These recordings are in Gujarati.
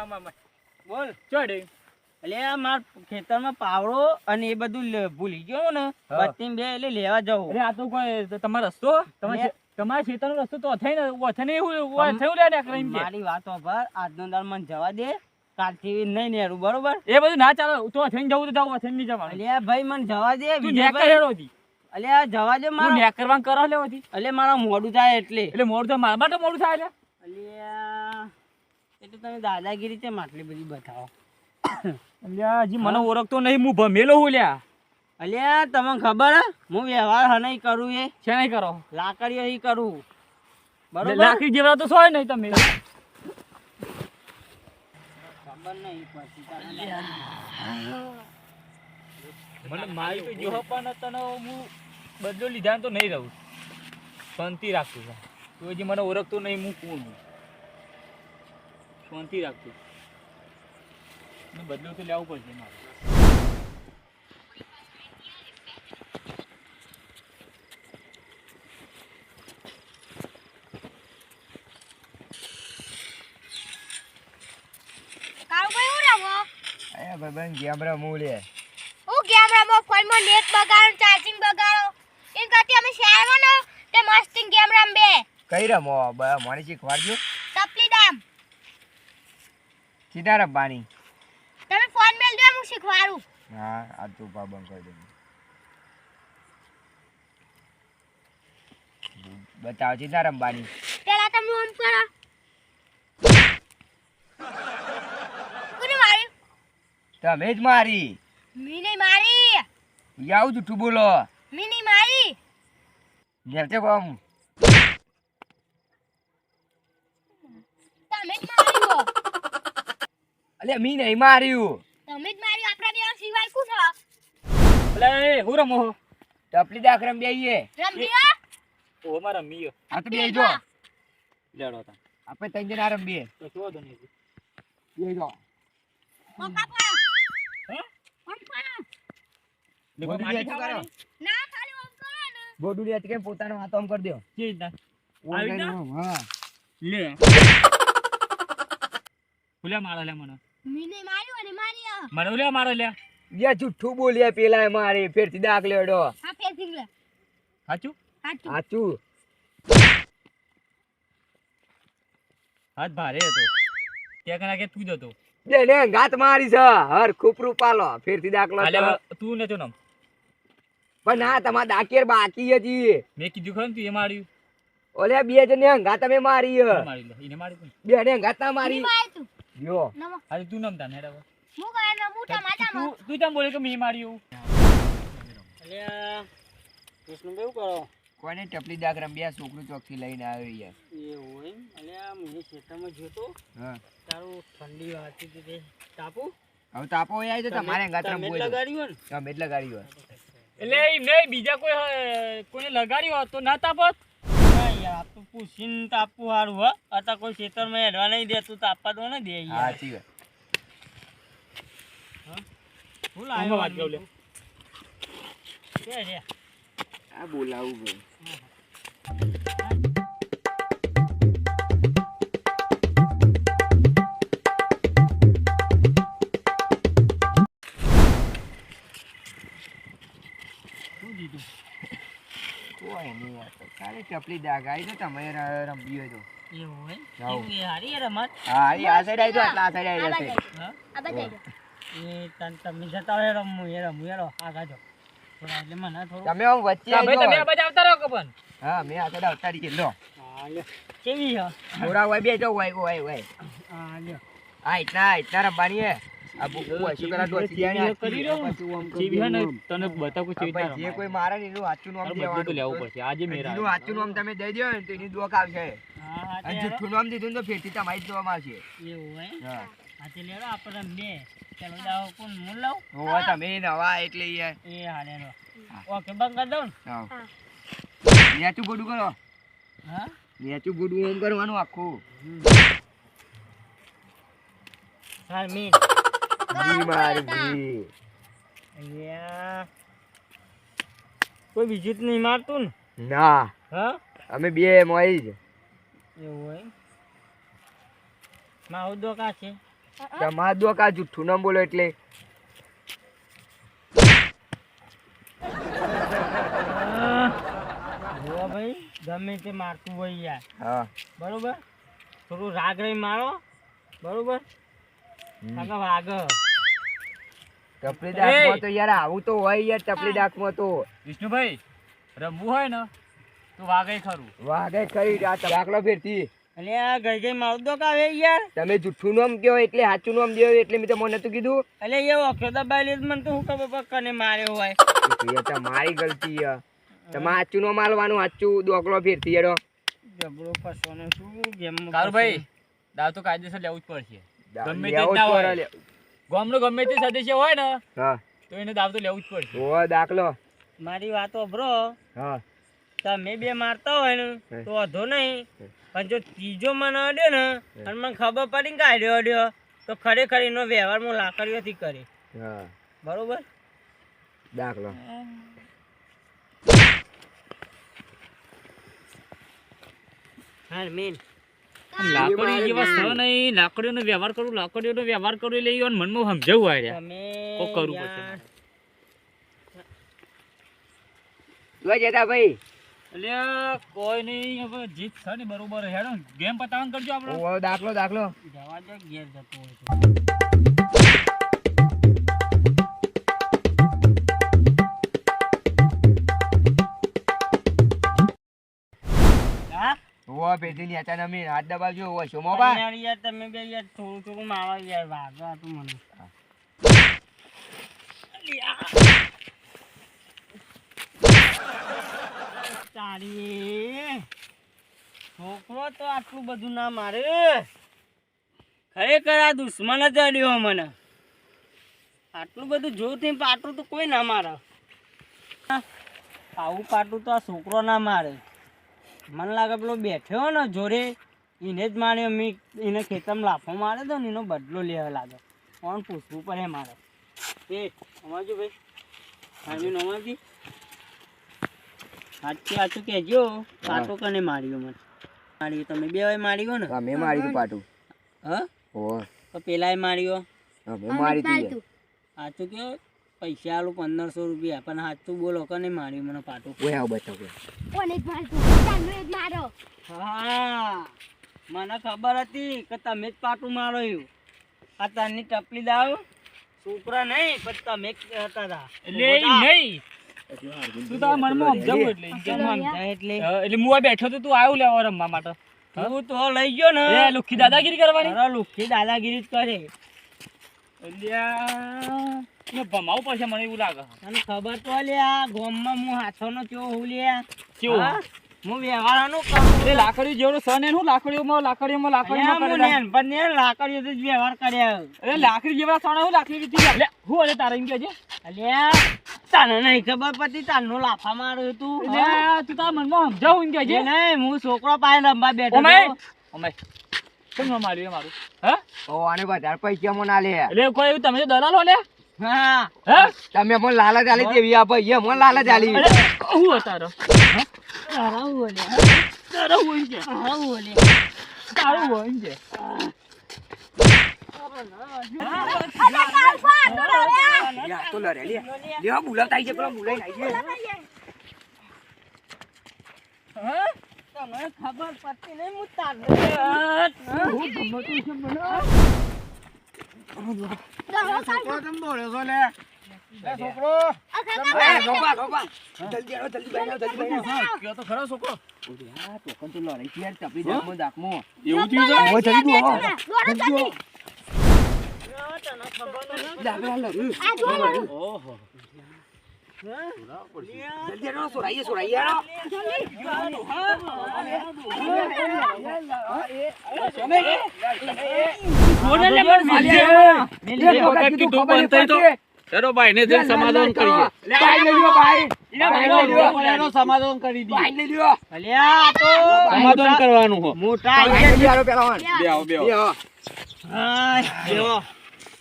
મા મા મા બોલ. ચોડે. એટલે માર ખેતરમાં પાવડો અને એ બધું ભૂલી ગયો ને. બત્તી બે એટલે લેવા જવું. અરે આ તો કોઈ તમારો રસ્તો? તમારે તમારા ખેતરનો રસ્તો તો થઈ ને ઓથે એવું થયું લે ને કરીને કે. મારી વાત પર આજનો દાડ મને જવા દે. કાલથી નહીં નેરું બરોબર? એ બધું ના ચાલે તો જવું તો જાવ ઓથે નહીં જવાનું. અલ્યા ભાઈ મને જવા દે તું નેક કરેલો હતી અલ્યા જવા દે મારા. નેક કરવાનું કરો મારા મોડું થાય એટલે. એટલે મોડું તો મારા માટે મોડું થાય એટલે અલ્યા એટલે તમે દાદાગીરી કેમ આટલી બધી બતાવો? અલ્યા હજી મને ઓળખતો નહીં હું ભમેલો હું લ્યા. અલ્યા તમને ખબર હે? હું વ્યવહાર હનઈ કરું એ. છે નહીં કરો? લાકડીઓ એ કરું. બરોબર? લાકડી જેવડા તો સોય નહીં તમે. ખબર નહીં પછી મને મારી તો જો પણ તને હું બદલો લીધા તો નહીં રહું. શાંતિ રાખતું છું તું હજી મને ઓળખતો નહીં હું કોણ? છું શાંતિ રાખજો. ને બદલો તો લેવું પડશે મારે. ભાઈબંધ ગેમ રમવું લે હું ગેમ રમો ફોનમાં નેટ બગાડો ચાર્જિંગ બગાડો. એન કરતી અમે શહેરમાં ને તે મસ્તી ગેમ રમબે કઈ રમો બ- મને શીખવાડજો સીધા રમવાની તમે ફોન મેલ દો હું શીખવાડું. હા આ તું પાબંધ કરી દઉં બતાવ સીધા રમવાની પેલા તમે ઓન કરો. કોને માર્યું? તમે જ મારી. મી નહીં મારી યાવ જૂઠું બોલો. મી નહીં મારી ઘેરતે કોમ તમે જ માર્યું અલે મી નહીં માર્યું. તમે જ માર્યું આપણા બે સિવાય કુ છો અલે એ હું રમો? હો ટપલી દાખરમ બેહીએ રમજી હો? ઓ મારા મીયો આ તો બેઈ જો. લેડો તા આપણે ત્રણ જણા રમીએ તો શું હતો નહીં. બેઈ જો. હે? લે, શું કરો? ના ખાલી ઓન કરો ને. બોડુડી હતી કેમ પોતાનો હાથ કરી દો? આવી હા. લે મને. અને મને ઉલ્યા મારો લે યા જુઠ્ઠું બોલ્યા પેલા મારે ફેરથી દાખ લેડો હા ફેરથી લે હાચું? હાચું. હાથ ભારે હતો. ત્યાં કના કે તું જ હતો. બે ને ગાત મારી છે. હર ખુપરું પાલો. ફેરથી દાખલો આલે તું. નતો નમ. પણ ના તમાર દાકેર બાકી હતી મેં કીધું ખરું તું એ માર્યું. ઓલે બે જણ ને હંગા તમે મારી હે. મારી લે ઈને મારી બે ને હંગા મારી. મારી તું. જો નમો. આજે તું નમતા ને હેડા હું કહે ને મોટા માટામાં તું તું કેમ બોલે કે મેં માર્યું. અલ્યા કૃષ્ણ શું કરો? કોને ટપલી દાગ બે છોકરું ચોકથી લઈને આવ્યો યાર એવું એમ? અલ્યા મને ખેતરમાં જોતો હા. તારું ઠંડી વાતી હતી તાપુ? હવે તાપો એ આવી તો તમારે ગાત્રમ તમે હોય લગાડ્યું ને? તમે એટલે ગાડી હોય. એટલે નહીં બીજા કોઈ કોઈને લગાડ્યું તો ના તાપત? આ તો પૂછીને તાપવું સારું હો. અત્યારે કોઈ ખેતરમાં હેડવા નહીં દેતું તાપવા તો નહીં દે હા વાત. હું? આમાં વાત કહું લે. કે રે? આ બોલાવું ભાઈ. નહીં ચપલી તો. દાગ આવી તો તમે રમવી હોય. તો રમવાની હે આ બુક હોય શું પેલા ડોસી ચીવી જાય કરી રહ્યો. ચીવી હે ને તને બતાવું ચીવી ભાઈ તારા જે કોઈ મારે ને એનું સાચું નામ તારું લેવું પડશે. આજે મેરા એનું સાચું નામ તમે દઈ દો ને તો એની દોક આવશે. હા હા અને જુઠ્ઠું નામ દીધું તો ફેરથી તમારી જ જોવામાં એવું હોય? હા. હા લેડો આપણે બે. ચાલો જાઓ કોણ? હું લઉં? હોવા તમે નવા એટલે યાર. એ હા ઓકે બંધ કરી દઉં ને? હા. હા. નેચું ગોડું કરો. હા? નેચું ગોડું ઓમ કરવાનું આખું. હા મીન. જી મારી જી. અહીંયા કોઈ બીજું જ નહીં મારતું ને? ના. હા? અમે બે મોઈ જ. એવું હોય મારો દોકા છે. તમારા દોકા જુઠ્ઠું ના બોલો એટલે. ભાઈ ગમે તે મારતું હોય યાર. હા. બરોબર? થોડું રાગ રહી મારો. બરોબર? વાગ ટપલી દાંતમાં તો યાર આવું તો હોય યાર ટપલી દાંતમાં તો. વિષ્ણુભાઈ રમવું હોય ને તો વાગે ખરું. વાગે ખરી આ દાખલો ફેરતી એટલે આ ગઈ ગઈ મારું તો કાવે યાર. તમે જુઠ્ઠું નામ કયો એટલે સાચું નામ દેવ એટલે મેં તો મને નતું કીધું. એટલે એ વખત દબાઈ લીધ મને તો હું ખબર પડે ને માર્યો હોય. એ તો મારી ગલતી છે તમે સાચું નો માલવાનું સાચું દોકલો ફેરતી હેડો. જબડો ફસવાનો શું ગેમ કારુભાઈ દાવ તો કાયદેસર લેવું જ પડશે. ગમે તે ના હોય. ગામનો ગમે તે સદસ્ય હોય ને હા. તો એને દાવ તો લેવું જ પડશે. ઓ દાખલો. મારી વાતો બ્રો હા. તમે બે મારતા હોય ને તો વધો નહીં. પણ જો ત્રીજો મને અડ્યો ને અને મને ખબર પડી કે આડ્યો અડ્યો તો ખરેખર એનો વ્યવહાર હું લાકડીઓથી કરી હા. બરોબર? દાખલો. હા મેન. લાકડી જેવા સ નહીં લાકડીઓનો વ્યવહાર કરું લાકડીઓનો વ્યવહાર કરું એટલે ઈવન મનમાં સમજાવું આય તો કોક કરવું પડશે. જતા ભાઈ. એટલે કોઈ નહીં હવે જીત છે ને બરોબર હેડો ગેમ પતાવન કરજો આપણે. દાખલો દાખલો. જવા દે ઘેર જતો હોય તો. ભેટી લેતા ની અમે હાથ દબાવજો ઓછો મો બા? યાર તમે બે યાર થોડું થોડું મારો યાર વાગો તો મને. તારી છોકરો તો આટલું બધું ના મારે. ખરેખર આ દુશ્મન જ અડ્યો મને. આટલું બધું જોયું પાટું તો કોઈ ના મારે. આવું પાટું તો આ છોકરો ના મારે. મને લાગે પેલો બેઠ્યો ને જોરે એને જ મારે મેં એને ખેતરમાં લાફો મારે તો ને એનો બદલો લેવા લાગે કોણ પૂછવું પડે મારે? એ અમારજો ભાઈ. નમાજી સાચું સાચું કહેજો. પાટો કને માર્યો મને? માર્યો તમે બે વાર માર્યો ને. મેં મારી પાટું. હા? ઓ તો પેલાય માર્યો. અમે મારી સાચું કે પૈસા આલું પંદરસો રૂપિયા પણ સાચું બોલો કને માર્યું મને પાટું? કોઈ આવ બતાવ કોને જ મારતું મારો. હા મને ખબર હતી કે તમે જ પાટું મારો આ તારની ટપલી દાવ છોકરા નહીં પણ તમે જ કહેતા હતા. એટલે નહીં. તું તારા મનમાં સમજાવું એટલે ઈ કેમ કેમ સમજાય એટલે? હું બેઠો તો તું આવ્યો લેવા રમવા માટે. તું તો લઈ ગયો ને. એ લુખી દાદાગીરી કરવાની? લુખી દાદાગીરી જ કરે. ભમાવું પડશે મને એવું લાગે. તને ખબર તો લ્યા ગોમમાં હું હાથોનો ચો હું લ્યા ચો? હું? વ્યવહારનું કરું. એ લાકડી જેવડો સન લાકડીઓમાં લાકડીઓમાં હું ને વ્યવહાર કર્યા એ લાકડી જેવા સણ હું લાકડી હું અરે તારે એમ કે છે? અલ્યા તને નહીં ખબર પડતી તારનો લાફા માર્યો તું? તું તારા મનમાં સમજાવું એમ કે છે? નહીં હું છોકરો પાસે રમવા બેઠો. ઓમાય કેમ માર્યું મારું? હા? ઓ આને વધારે પૈસા મને આલે એટલે કોઈ તમે તો દલાલો લે તમે પણ લાલચ આલી દેવી આપો એ મને લાલચ આલી. હું તારો હું હું હા હું હું છે ખબર પડતી નહીં હું તારનો હું ગમતું છે મને આ કાકા એ ગોપા ગોપા જલ્દી આવો જલ્દી બેઠો જલ્દી બેઠો કયો તો ખરો છોકરો આ ટોકન તો લડાઈ છે યાર ટપલી દાખમો દાખમો એવું થયું છે ઓ જલ્દી આવો દોડો જલ્દી આવો તને ખબર તો નહીં. લે આપણે આ લડ્યું. આ જો લડું. ઓહો જલ્દી આવો સોરાઈએ સોરાઈએ આવો એક વખત કીધું. ચલો ભાઈ ને સમાધાન કરીએ ભાઈ લ્યો ભાઈ ભાઈ સમાધાન કરી ભાઈ તો સમાધાન કરવાનું હો મોટા ભાઈ.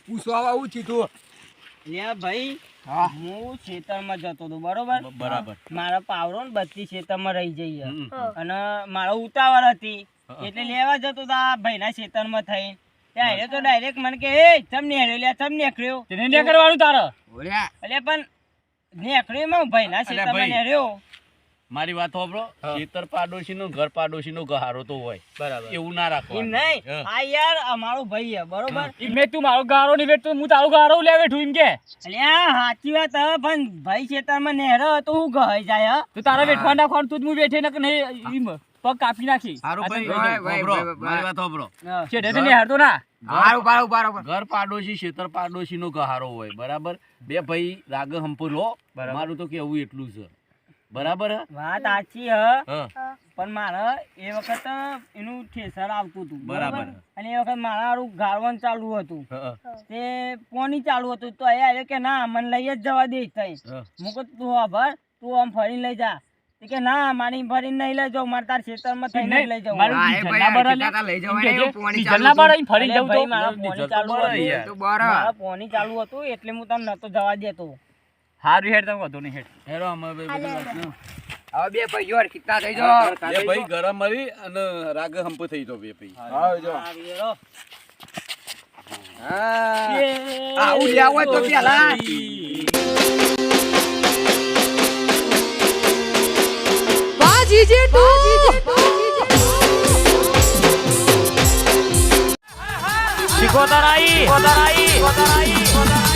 પૂછવા આવું તું. ભાઈ ખેતરમાં જતો હતો બરોબર બરાબર મારા પાવરો ને બધી ખેતરમાં રહી જઈએ અને મારો ઉતાવળ હતી એટલે લેવા જતો હતો આ ભાઈના ખેતરમાં થઈ ત્યારે તો ડાયરેક્ટ મને કે એ તમને હેડ્યો લે તમને નેકળ્યો તેને ને કરવાનું તારે? ઓલ્યા. એટલે પણ નેકળ્યો એમાં ભાઈ ના છે તમને હેડ્યો મારી વાત સાંભળો. ખેતર પાડોશી નું ઘર પાડોશીનો ગહારો તો હોય. બરાબર. એવું ના રાખો નહીં. હા. આ યાર અમારો ભાઈ છે બરોબર? મેં તું મારો ગારો નહીં વેઠતો હું તારો ગારો લે બેઠું એમ કે. અલ્યા સાચી વાત હે પણ ભાઈ ખેતરમાં નેહરો તો હું ગહાઈ જાય હે? તું તારા વેઠવા નાખવાનું તું જ હું બેઠે ને કે નહીં ઈમ પગ કાપી નાખી. ભાઈ મારી વાત સાંભળો હારતો ના? હારું પાડો પાડો ઘર પાડોશી ખેતર પાડોશીનો ગહારો હોય બરાબર? બે ભાઈ રાગ હંપો લો મારું તો કેવું એટલું છે. બરાબર વાત સાચી હ. પણ મારે એ વખત એનું ઠેસર આવતું હતું. બરાબર. અને એ વખત મારા હારું ગાળવાનું ચાલુ હતું. તે પોની ચાલુ હતું. તો એ કે ના મને લઈ જ જવા દે થઈ મુકત તું આભાર. તું આમ ફરીને લઈ જા. કે ના મારી ભરી નહીં લઈ જાઉં મારે તાર ખેતરમાં થઈને લઈ જવું તો. મારા ડીઝલ ચાલુ હતું. યાર. તો બરાબર. મારા પોણી ચાલુ હતું એટલે હું તમને નતો જવા દેતો હારું હેડ તમે વધુ નહીં હેડ હેરો અમે બે હવે બે ભાઈ હારે કિતા થઈ. બે ભાઈ ગરમ મરી અને રાગ હંપ થઈ જાવ બે ભાઈ સારું, હેરો. હા. આવું લેવું હોય તો પેલા. શીખો તારાઈ શીખો તારાઈ શીખો તારાઈ